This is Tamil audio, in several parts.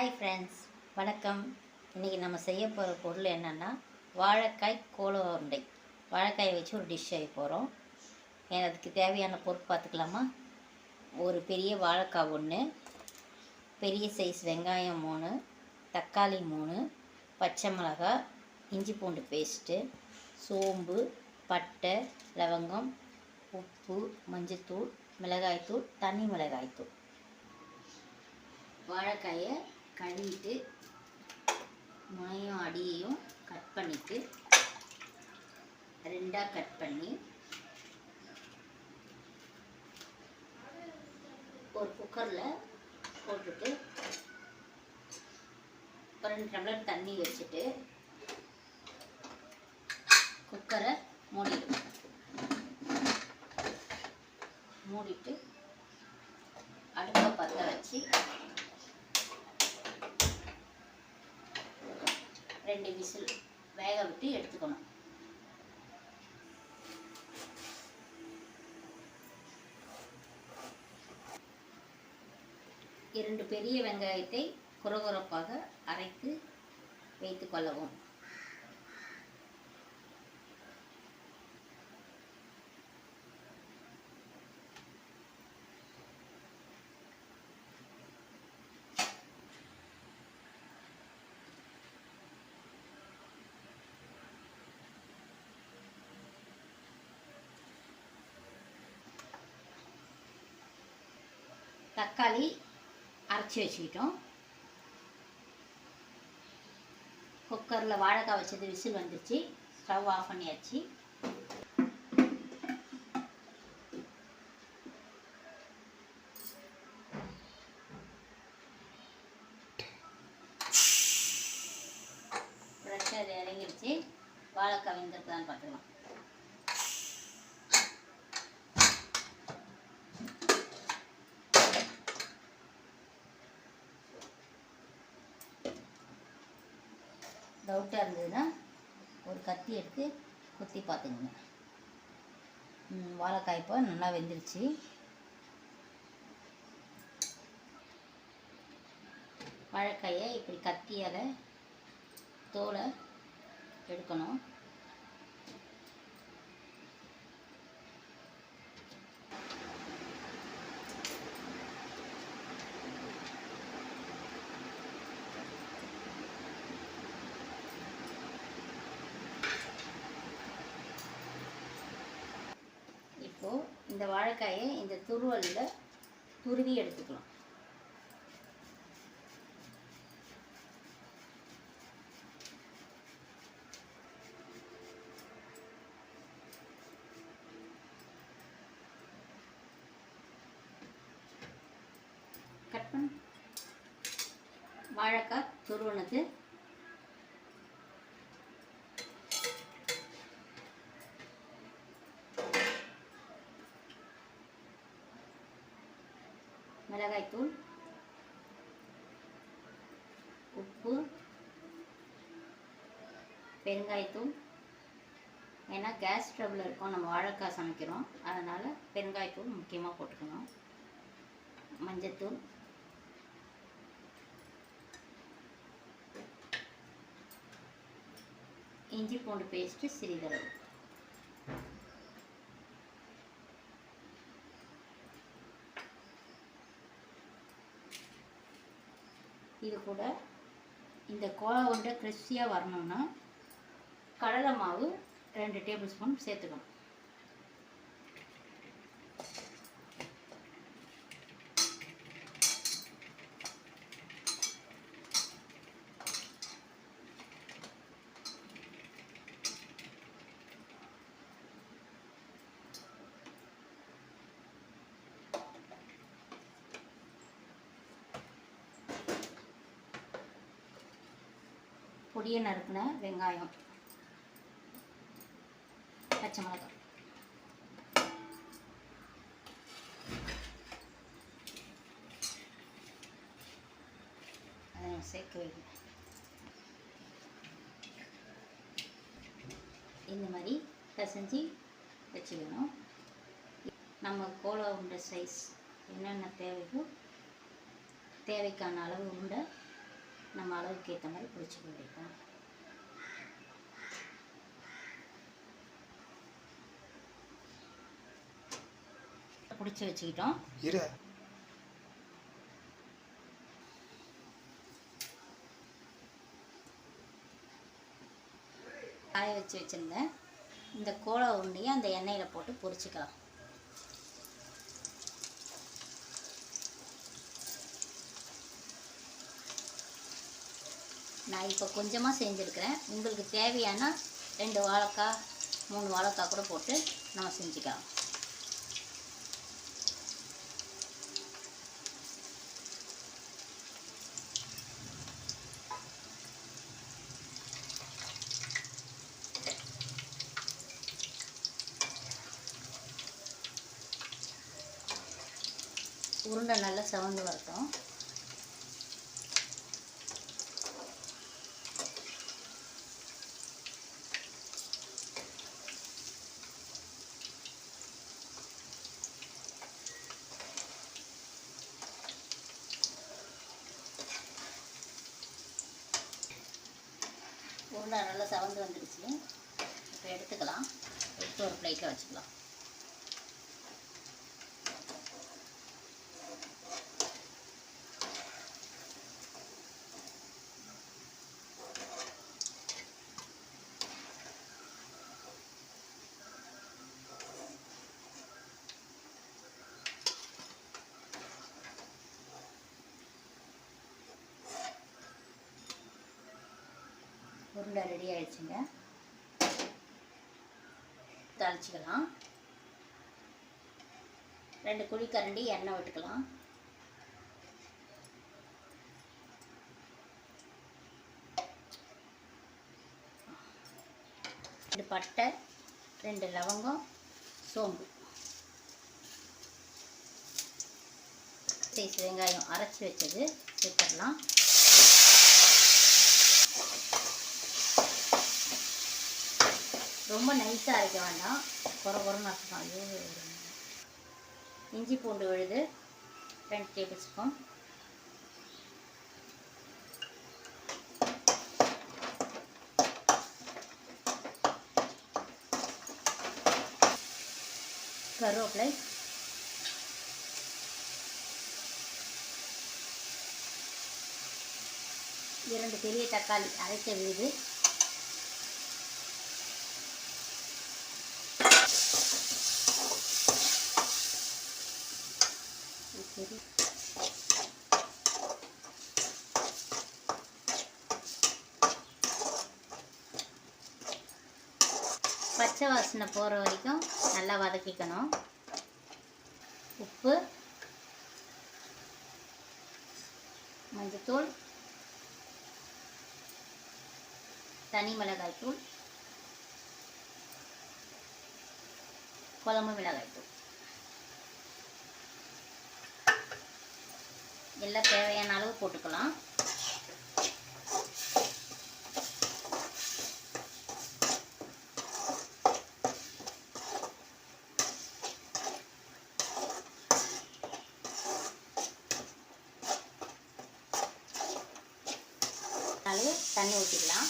ஹாய் ஃப்ரெண்ட்ஸ் வணக்கம். இன்றைக்கி நம்ம செய்ய போகிற பொருள் என்னென்னா வாழைக்காய் கோல உருண்டை. வாழைக்காயை வச்சு ஒரு டிஷ் செய்ய போகிறோம் அதுக்கு தேவையான பொருள் பார்த்துக்கலாமா? ஒரு பெரிய வாழைக்காய் ஒன்று பெரிய சைஸ் வெங்காயம் மூணு தக்காளி மூணு பச்சை மிளகாய் இஞ்சி பூண்டு பேஸ்ட்டு சோம்பு பட்டை லவங்கம் உப்பு மஞ்சத்தூள் மிளகாய்த்தூள் தனி மிளகாய்த்தூள். வாழைக்காயை கழுவிட்டு முனையும் அடியையும் கட் பண்ணிட்டு ரெண்டாக கட் பண்ணி ஒரு குக்கரில் போட்டுட்டு ஒரு ரெண்டு டம்ளர் தண்ணி வச்சுட்டு குக்கரை மூடிடுவோம் மூடிட்டு அடுப்பை பற்ற வச்சு ரெண்டு விசில் வேக விட்டு எடுத்துக்கணும். இரண்டு பெரிய வெங்காயத்தை குறகுறப்பாக அரைத்து வைத்துக் கொள்ளவும். தக்காளி அரைச்சி வச்சுக்கிட்டோம். குக்கரில் வாழைக்காய் வச்சது விசில் வந்துருச்சு. ஸ்டவ் ஆஃப் பண்ணியாச்சு ப்ரெஷர் இறங்கிருச்சு வாழைக்காய் வெந்திருக்குதான்னு பார்த்துக்கலாம் டவுட்டாக இருந்ததுன்னா ஒரு கத்தி எடுத்து குத்தி பார்த்துங்க வாழைக்காய் இப்போ நல்லா வெந்துருச்சு. வாழைக்காயை இப்படி கத்தியால் தோலை எடுக்கணும். இந்த வாழைக்காயை இந்த துருவலில் துருவி எடுத்துக்கலாம். கட் பண்ண. வாழைக்காய் துருவனது மிளகாய்த்தூள் உப்பு பெருங்காயத்தூள் ஏன்னா கேஸ் ட்ரபிள் இருக்கும் நம்ம வாழைக்காய் சமைக்கிறோம். அதனால் பெருங்காயத்தூள் முக்கியமாக போட்டுக்கணும். மஞ்சத்தூள். இஞ்சி பூண்டு பேஸ்ட்டு சிறிதளவு. இது கூட இந்த கோலா உருண்டை கிறிஸ்பியாக வரணும்னா கடலை மாவு ரெண்டு டேபிள் ஸ்பூன் சேர்த்துக்கணும். பொடியை நறுக்கின வெங்காயம். பச்சை மிளகாய் அதை சேர்க்க வைக்கணும். இந்த மாதிரி பிசைஞ்சு வச்சுக்கணும். நம்ம கோலா உண்டை சைஸ் என்னென்ன தேவையோ தேவைக்கான அளவு உண்டை நம்ம அளவுக்கு ஏற்ற மாதிரி பிடிச்சிக்க வேண்டியதான் பிடிச்சி வச்சுக்கிட்டோம். இரு. காய வச்சு வச்சுருந்தேன் இந்த கோலா உருண்டையை அந்த எண்ணெயில் போட்டு பொரிச்சுக்கலாம். நான் இப்போ கொஞ்சமாக செஞ்சுருக்கிறேன். உங்களுக்கு தேவையான ரெண்டு வாழைக்காய் மூணு வாழைக்காய் கூட போட்டு நம்ம செஞ்சுக்கலாம். உருண்டை நல்லா செவந்து வரட்டும். உருண்டை நல்லா செவந்து வந்துடுச்சு இப்போ எடுத்துக்கலாம். எடுத்து ஒரு பிளேட்டில் வச்சுக்கலாம். உருண்டை ரெடி ஆயிடுச்சுங்க. தாளிச்சிக்கலாம். ரெண்டு குழிக்கரண்டி எண்ணெய் விட்டுக்கலாம். ரெண்டு பட்டை ரெண்டு லவங்கம் சோம்பு. சைஸ் வெங்காயம் அரைச்சி வச்சது சேர்த்துடலாம். ரொம்ப நைஸாக அரைக்க வேண்டாம். குறை குறைன்னு அரைக்கலாம் ஐயோ இஞ்சி பூண்டு விழுது ரெண்டு டேபிள் ஸ்பூன் கருவேப்பிலை. இரண்டு பெரிய தக்காளி அரைத்த விழுது. சரி பச்சை வாசனை போகிற வரைக்கும் நல்லா வதக்கிக்கணும். உப்பு மஞ்சத்தூள் தனி மிளகாய் தூள் குழம்பு மிளகாய் தூள் எல்லாம் தேவையான அளவு போட்டுக்கலாம் அளவு தண்ணி ஊற்றிக்கலாம்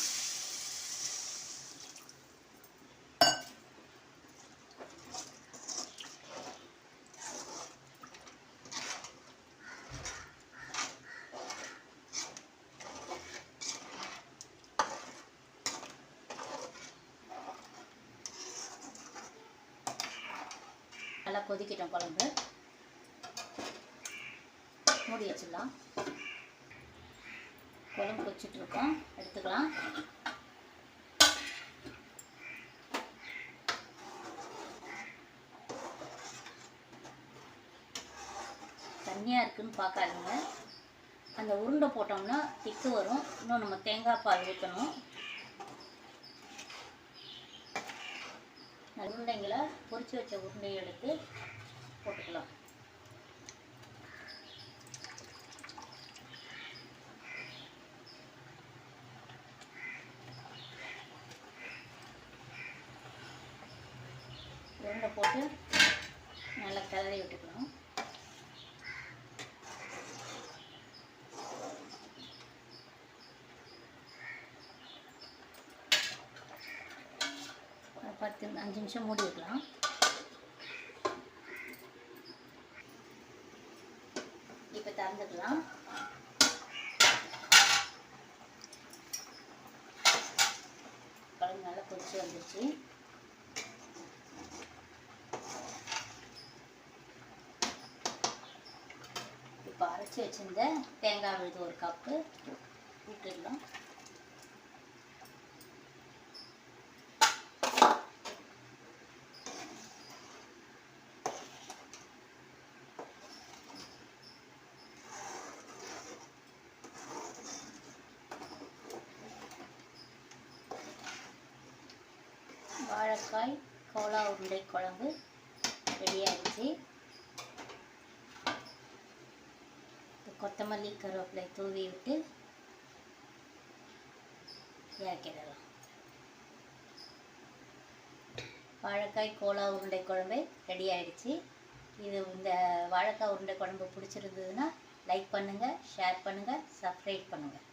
நல்லா கொதிக்கிட்டோம் குழம்பு. மூடி வச்சிடலாம். குழம்பு கொதிச்சுட்டு இருக்கோம் எடுத்துக்கலாம். தண்ணியாக இருக்குதுன்னு பார்க்காதீங்க. அந்த உருண்டை போட்டோம்னா திக்கு வரும். இன்னும் நம்ம தேங்காய் பால் ஊற்றணும் உருண்டைங்களை பொறிச்சு வச்ச உருண்டையை எடுத்து போட்டுக்கலாம் உருண்டை போட்டு நல்லா கிளறி விட்டுக்கணும் பத்து அஞ்சு நிமிஷம் மூடி வைக்கலாம். இப்போ திறந்துக்கலாம். குழம்பு நல்லா கொதிச்சு வந்துடுச்சு இப்போ அரைச்சி வச்சிருந்த தேங்காய் விழுது ஒரு கப்பு. விட்டுடலாம் வாழைக்காய் கோலா உருண்டை குழம்பு ரெடியாகிடுச்சு இப்போ கொத்தமல்லி கருவேப்பிலை தூவி விட்டு இறக்கிடலாம். வாழைக்காய் கோலா உருண்டை குழம்பு ரெடி ஆயிடுச்சு இது இந்த வாழைக்காய் உருண்டை குழம்பு பிடிச்சிருந்ததுன்னா லைக் பண்ணுங்கள் ஷேர் பண்ணுங்கள் சப்ஸ்கிரைப் பண்ணுங்கள்